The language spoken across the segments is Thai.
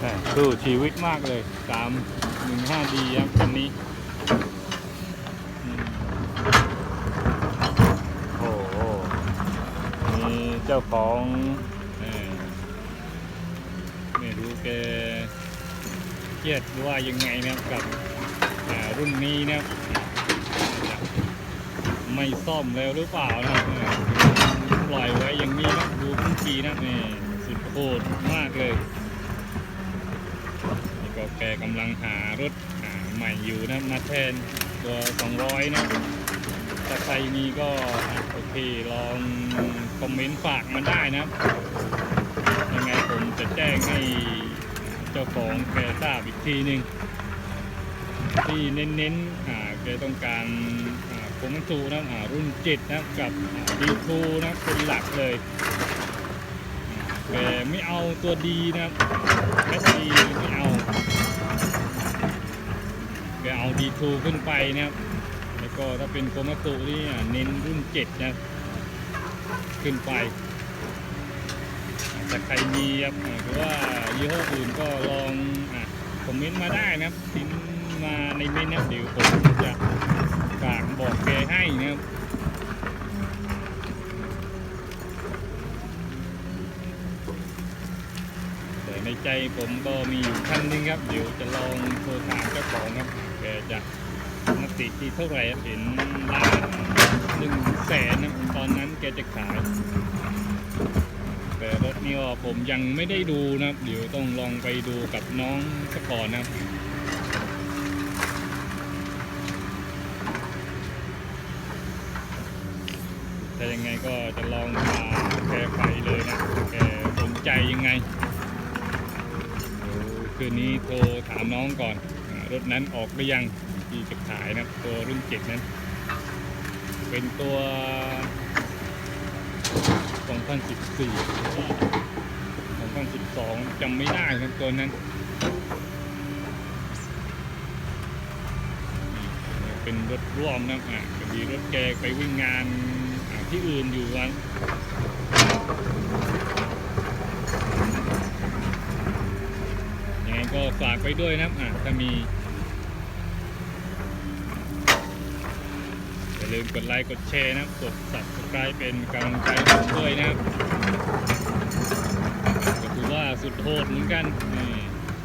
แหม่สู้ชีวิตมากเลยสามหนึ่งห้าดีครับคันนี้โอ้โหมีเจ้าของไม่รู้แกเครียดว่ายังไงนะครับกับรุ่นนี้นะครับไม่ซ่อมแล้วหรือเปล่านะครับปล่อยไว้อย่างนี้นะดูพุ่งปีนะนี่สุดโหดมากเลย ก็แกกำลังหารถหาใหม่อยู่นะมาแทนตัว 200 นะถ้าใครมีก็โอเคลองคอมเมนต์ฝากมาได้นะยังไงผมจะแจ้งให้เจ้าของแกทราบอีกทีหนึ่งที่เน้นๆแกต้องการผมสูนะรุ่นจิตนะกับดีทูนะเป็นหลักเลย แกไม่เอาตัวดีนะเอสดีไม่เอาแกเอาดีทูขึ้นไปนะครับ แล้วก็ถ้าเป็นโคมาตุนี่เน้นรุ่นเจ็ดนะขึ้นไปถ้าใครมีครับหรือว่ายี่ห้ออื่นก็ลองอคอมเมนต์มาได้นะครับทิ้งมาในเมนต์นะเดี๋ยวผมจะฝากบอกแกให้นะครับ ใจผมก็มีอยู่ท่านนึงครับ เดี๋ยวจะลองโทรถามเจ้าของครับแกจะมติที่เท่าไหร่เห็นล้านหนึ่งแสนนะตอนนั้นแกจะขาย แต่รถนี่ก็ผมยังไม่ได้ดูนะครับ เดี๋ยวต้องลองไปดูกับน้องสก่อนนะครับแต่ยังไงก็จะลองพาแกไปเลยนะแกสนใจยังไง คืนนี้โทรถามน้องก่อนรถนั้นออกหรือยังที่จะขายนะตัวรุ่นเจ็ดนั้น เป็นตัว 2014 2012จำไม่ได้ครับตัวนั้น เป็นรถร่วมนะอะพอดีรถแกไปวิ่งงานที่อื่นอยู่วัน ยังไง ก็ฝากไปด้วยนะครับอะถ้ามีอย่าลืมกดไลค์กดแชร์นะครับกด subscribe เป็นกำลังใจผมด้วยนะครับก็ถือว่าสุดโหดเหมือนกันนี่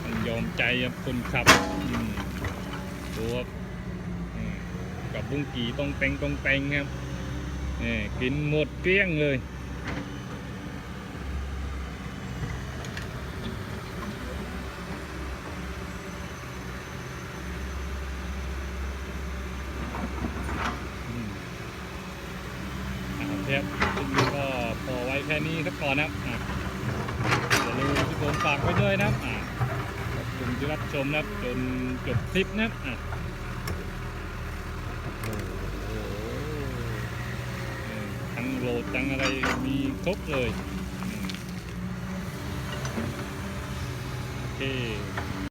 ต้องยอมใจกับคนขับอืมดูครับกับบุ้งกีต้องเตงต้องเต็งครับนี่กินหมดเกลี้ยงเลย อืมอ่า เทปคลิปนี้ก็พอไว้แค่นี้สักก่อนนะครับอย่าลืมที่ผมฝากไว้ด้วยนะครับขอบคุณที่รับชมนะครับจนจบคลิปนะครับทั้งโหลดทั้งอะไรมีครบเลยโอเค